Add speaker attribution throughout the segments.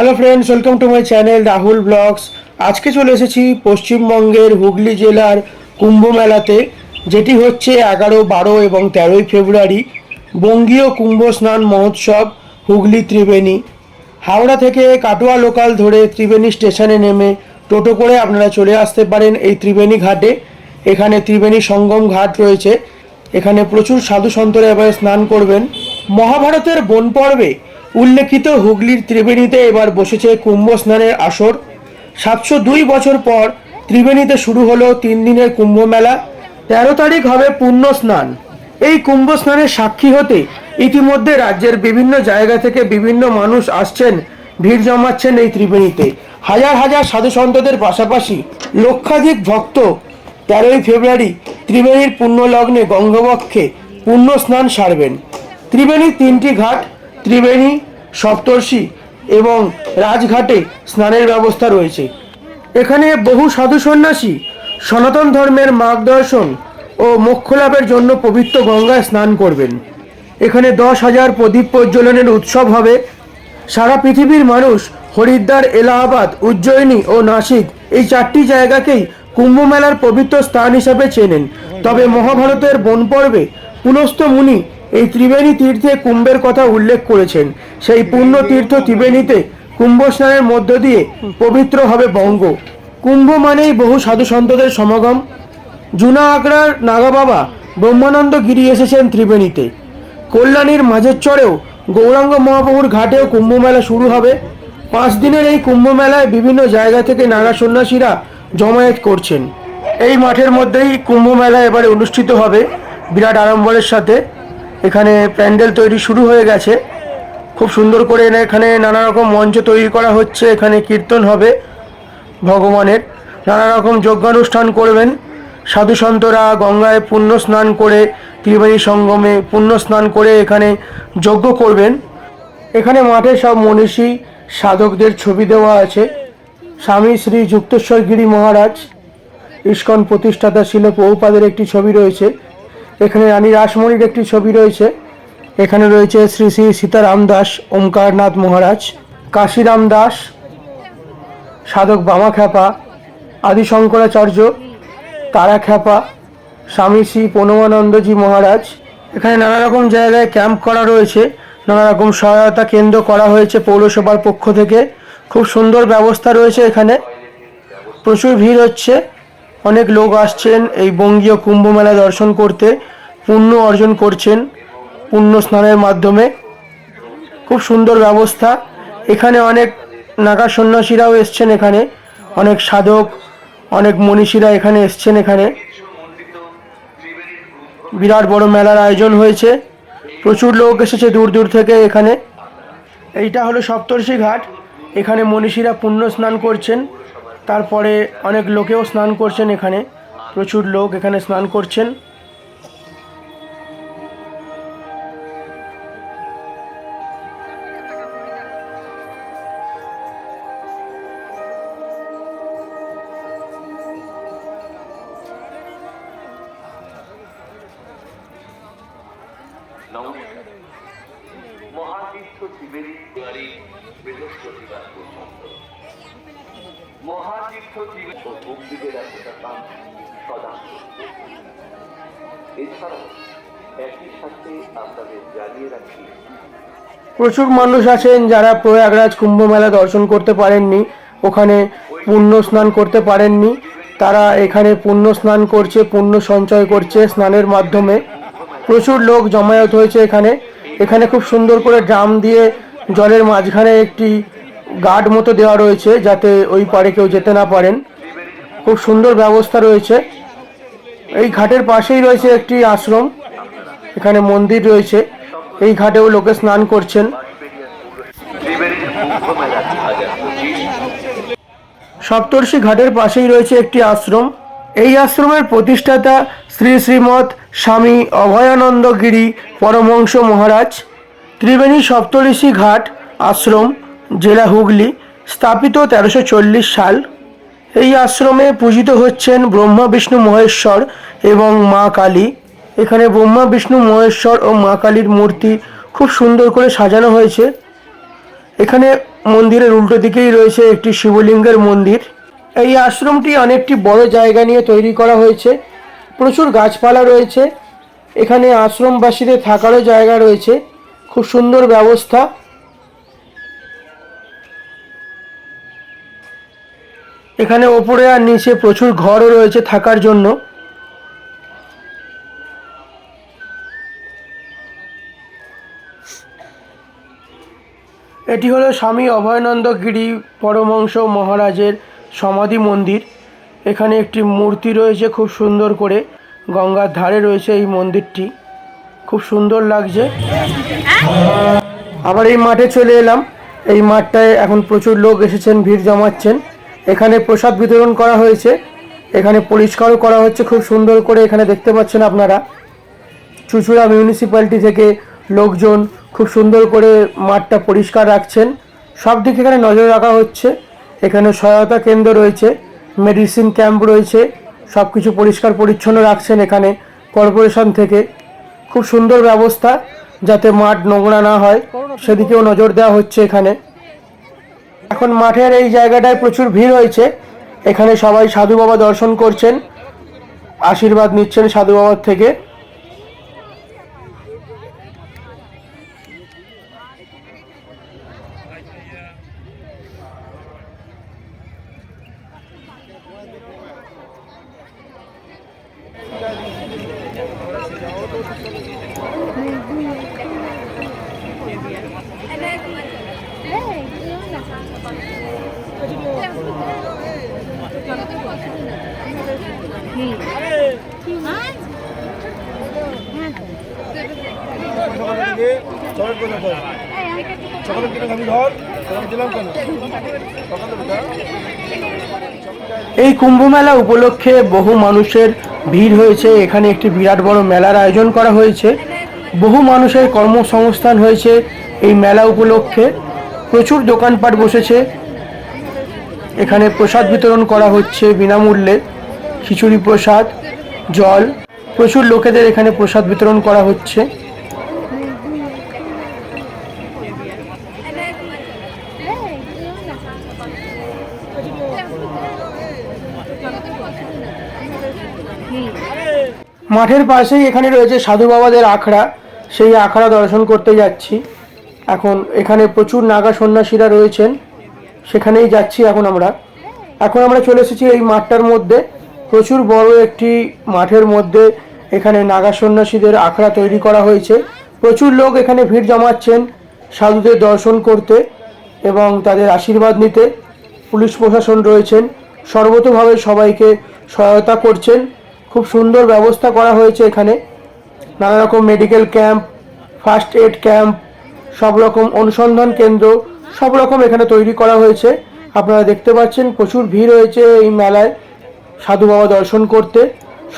Speaker 1: Hello friends welcome to my channel Rahul vlogs আজকে চলে এসেছি পশ্চিমবঙ্গের হুগলি জেলার কুম্ভ মেলাতে, যেটি হচ্ছে এগারো, বারো এবং তেরোই ফেব্রুয়ারি, বঙ্গীয় কুম্ভ স্নান মহোৎসব, হুগলি ত্রিবেণী। হাওড়া থেকে কাটোয়া লোকাল ধরে ত্রিবেণী স্টেশনে নেমে টোটো করে আপনারা চলে আসতে পারেন এই ত্রিবেণী ঘাটে। এখানে ত্রিবেণী সঙ্গম ঘাট রয়েছে। এখানে প্রচুর সাধু সন্তরা এবারে স্নান করবেন। মহাভারতের বন পর্বে উল্লেখিত হুগলির ত্রিবেণীতে এবার বসেছে কুম্ভ স্নানের আসর। সাতশো দুই বছর পর ত্রিবেণীতে শুরু হলো তিন দিনের কুম্ভ মেলা। তেরো তারিখ হবে পুণ্য স্নান। এই কুম্ভ স্নানের সাক্ষী হতে ইতিমধ্যে রাজ্যের বিভিন্ন জায়গা থেকে বিভিন্ন মানুষ আসছেন, ভিড় জমাচ্ছেন এই ত্রিবেণীতে। হাজার হাজার সাধু সন্তদের পাশাপাশি লক্ষাধিক ভক্ত তেরোই ফেব্রুয়ারি ত্রিবেণীর পুণ্যলগ্নে গঙ্গবক্ষে পুণ্য স্নান সারবেন। ত্রিবেণীর তিনটি ঘাট ত্রিবেণী, সপ্তর্ষি এবং রাজঘাটে স্নানের ব্যবস্থা রয়েছে। এখানে বহু সাধু সন্ন্যাসী সনাতন ধর্মের মার্গদর্শন ও মোক্ষ লাভের জন্য পবিত্র গঙ্গায় স্নান করবেন। এখানে দশ হাজার প্রদীপ প্রজ্বলনের উৎসব হবে। সারা পৃথিবীর মানুষ হরিদ্বার, এলাহাবাদ, উজ্জয়িনী ও নাসিক এই চারটি জায়গাকেই কুম্ভ মেলার পবিত্র স্থান হিসাবে চেনেন। তবে মহাভারতের বন পর্বে পুনস্থ মুনি এই ত্রিবেণী তীর্থে কুম্ভের কথা উল্লেখ করেছেন। সেই পূর্ণ তীর্থ ত্রিবেণীতে কুম্ভ স্নানের মধ্য দিয়ে পবিত্র হবে বঙ্গ। কুম্ভ মানেই বহু সাধু সন্তদের সমাগম। জুনা আগ্রার নাগা বাবা ব্রহ্মানন্দ গিরি এসেছেন ত্রিবেণীতে। কল্যাণীর মাঝের চরেও গৌরাঙ্গ মহাপ্রভুর ঘাটেও কুম্ভ মেলা শুরু হবে। পাঁচ দিনের এই কুম্ভ মেলায় বিভিন্ন জায়গা থেকে নাগা সন্ন্যাসীরা জমায়েত করছেন। এই মাঠের মধ্যেই কুম্ভ মেলা এবারে অনুষ্ঠিত হবে। বিরাট আড়ম্বরের সাথে। এখানে প্যান্ডেল তৈরি শুরু হয়ে গেছে। খুব সুন্দর করে এখানে নানা রকম মঞ্চ তৈরি করা হচ্ছে। এখানে কীর্তন হবে ভগবানের। নানা রকম যজ্ঞানুষ্ঠান করবেন। সাধু সন্তরা গঙ্গায় পুণ্য স্নান করে ত্রিবেণী সঙ্গমে পুণ্য স্নান করে এখানে যজ্ঞ করবেন। এখানে মাঠে সব মনীষী, সাধকদের ছবি দেওয়া আছে। স্বামী শ্রী যুক্তেশ্বর গিরি মহারাজ, ইস্কন প্রতিষ্ঠাতা ছিল পৌপাদের একটি ছবি রয়েছে। এখানে রানী রাসমণির একটি ছবি রয়েছে। এখানে রয়েছে শ্রী শ্রী সীতারাম দাস, ওমকারনাথ মহারাজ, কাশিরাম দাস, সাধক বামা খ্যাপা আদি শঙ্করাচার্য তারা খ্যাপা, স্বামী শ্রী প্রণবানন্দজি মহারাজ। এখানে নানা রকম জায়গায় ক্যাম্প করা রয়েছে। নানা রকম সহায়তা কেন্দ্র করা হয়েছে পৌরসভার পক্ষ থেকে। খুব সুন্দর ব্যবস্থা রয়েছে এখানে। প্রচুর ভিড় হচ্ছে। অনেক লোক আসছেন, এই বঙ্গীয় কুম্ভ মেলা দর্শন করতে, পুণ্য অর্জন করছেন, পুণ্য স্নানের মাধ্যমে। খুব সুন্দর ব্যবস্থা। এখানে অনেক নাগা সন্ন্যাসীরাও এসছেন এখানে। অনেক সাধক, অনেক মনীষীরা এখানে এসছেন এখানে। বিরাট বড় মেলার আয়োজন হয়েছে। প্রচুর লোক এসেছে দূর দূর থেকে এখানে। এইটা হলো সপ্তর্ষি ঘাট। এখানে মনীষীরা পুণ্য স্নান করছেন। তারপরে অনেক লোকেও স্নান করছেন এখানে। প্রচুর লোক এখানে স্নান করছেন।
Speaker 2: মহাতীর্থ বাড়ি বৃহস্পতিবার পর্যন্ত। মহাতীর্থ
Speaker 1: প্রচুর মানুষ আছেন যারা প্রয়াগরাজ কুম্ভ মেলা দর্শন করতে পারেননি, ওখানে পুণ্য স্নান করতে পারেননি। তারা এখানে পুণ্য স্নান করছে, পুণ্য সঞ্চয় করছে স্নানের মাধ্যমে। প্রচুর লোক জমায়েত হয়েছে এখানে। এখানে খুব সুন্দর করে ড্রাম দিয়ে জলের মাঝখানে একটি গার্ড মতো দেওয়া রয়েছে যাতে ওই পারে কেউ যেতে না পারেন। খুব সুন্দর ব্যবস্থা রয়েছে। এই ঘাটের পাশেই রয়েছে একটি আশ্রম। এখানে মন্দির রয়েছে। এই ঘাটেও লোকে স্নান করছেন। সপ্তর্ষি ঘাটের পাশেই রয়েছে একটি আশ্রম। এই আশ্রমের প্রতিষ্ঠাতা শ্রী শ্রীমৎ স্বামী অভয়ানন্দ গিরি পরমহংস মহারাজ। ত্রিবেণী সপ্তর্ষি ঘাট আশ্রম। জেলা হুগলি, স্থাপিত তেরোশো সাল। এই আশ্রমে পূজিত হচ্ছেন ব্রহ্মা, বিষ্ণু, মহেশ্বর এবং মা কালী। এখানে ব্রহ্মা, বিষ্ণু, মহেশ্বর ও মা কালীর মূর্তি খুব সুন্দর করে সাজানো হয়েছে। এখানে মন্দিরের উল্টো দিকেই রয়েছে একটি শিবলিঙ্গের মন্দির। এই আশ্রমটি অনেকটি বড় জায়গা নিয়ে তৈরি করা হয়েছে। প্রচুর গাছপালা রয়েছে। এখানে আশ্রমবাসীদের থাকারও জায়গা রয়েছে। খুব সুন্দর ব্যবস্থা। এখানে ওপরে আর নিচে প্রচুর ঘরও রয়েছে থাকার জন্য। এটি হলো স্বামী অভয়ানন্দ গিরি পরমংশ মহারাজের সমাধি মন্দির। এখানে একটি মূর্তি রয়েছে খুব সুন্দর করে। গঙ্গার ধারে রয়েছে এই মন্দিরটি। খুব সুন্দর লাগছে। আবার এই মাঠে চলে এলাম। এই মাঠটায় এখন প্রচুর লোক এসেছেন, ভিড় জমাচ্ছেন। এখানে প্রসাদ বিতরণ করা হয়েছে। এখানে পরিষ্কারও করা হচ্ছে, খুব সুন্দর করে এখানে দেখতে পাচ্ছেন আপনারা। চুচুড়া মিউনিসিপ্যালিটি থেকে লোকজন খুব সুন্দর করে মাঠটা পরিষ্কার রাখছেন। সব দিকে এখানে নজর রাখা হচ্ছে। এখানে সহায়তা কেন্দ্র রয়েছে মেডিসিন ক্যাম্প রয়েছে সব কিছু পরিষ্কার পরিচ্ছন্ন রাখছেন এখানে কর্পোরেশন থেকে। খুব সুন্দর ব্যবস্থা যাতে মাঠ নোংরা না হয়, সেদিকেও নজর দেওয়া হচ্ছে এখানে। এখন মাঠের এই জায়গাটায় প্রচুর ভিড় হয়েছে। এখানে সবাই সাধু বাবা দর্শন করছেন। আশীর্বাদ নিচ্ছেন সাধু বাবার থেকে।
Speaker 3: চকলেট কেন তোর চকলেট কিনে খাবি ধর চকলেট দিলাম কেন
Speaker 1: এই কুম্ভ মেলা উপলক্ষে বহু মানুষের ভিড় হয়েছে। এখানে একটি বিরাট বড় মেলার আয়োজন করা হয়েছে। বহু মানুষের কর্মসংস্থান হয়েছে এই মেলা উপলক্ষে। প্রচুর দোকানপাট বসেছে। এখানে প্রসাদ বিতরণ করা হচ্ছে বিনামূল্যে। খিচুড়ি প্রসাদ, জল, প্রচুর লোকেদের এখানে প্রসাদ বিতরণ করা হচ্ছে। মাঠের পাশেই এখানে রয়েছে সাধু বাবাদের আখড়া। সেই আখড়া দর্শন করতে যাচ্ছি। এখন এখানে প্রচুর নাগা সন্ন্যাসীরা রয়েছেন। সেখানেই যাচ্ছি এখন আমরা। এখন আমরা চলে এসেছি এই মাঠটার মধ্যে। প্রচুর বড় একটি মাঠের মধ্যে এখানে নাগা সন্ন্যাসীদের আখড়া তৈরি করা হয়েছে। প্রচুর লোক এখানে ভিড় জমাচ্ছেন সাধুদের দর্শন করতে এবং তাদের আশীর্বাদ নিতে। পুলিশ প্রশাসন রয়েছেন। সর্বতোভাবে সবাইকে সহায়তা করছেন। খুব সুন্দর ব্যবস্থা করা হয়েছে এখানে। নানা রকম medical camp first aid camp সব রকম অনুসন্ধান কেন্দ্র, সব রকম এখানে তৈরি করা হয়েছে। আপনারা দেখতে পাচ্ছেন প্রচুর ভিড় হয়েছে এই মেলায়। সাধু বাবা দর্শন করতে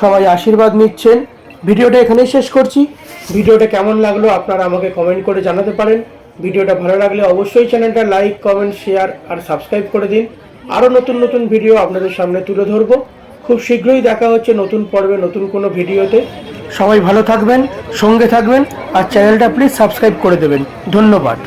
Speaker 1: সবাই আশীর্বাদ নিচ্ছেন। ভিডিওটা এখানেই শেষ করছি। ভিডিওটা কেমন লাগল আপনারা আমাকে কমেন্ট করে জানাতে পারেন। ভিডিওটা ভালো লাগলে অবশ্যই চ্যানেলটা লাইক কমেন্ট শেয়ার আর সাবস্ক্রাইব করে দিন। আরও নতুন নতুন ভিডিও আপনাদের সামনে তুলে ধরবো। খুব শীঘ্রই দেখা হচ্ছে নতুন পর্বে নতুন কোনো ভিডিওতে। সবাই ভালো থাকবেন সঙ্গে থাকবেন আর চ্যানেলটা প্লিজ সাবস্ক্রাইব করে দেবেন। ধন্যবাদ।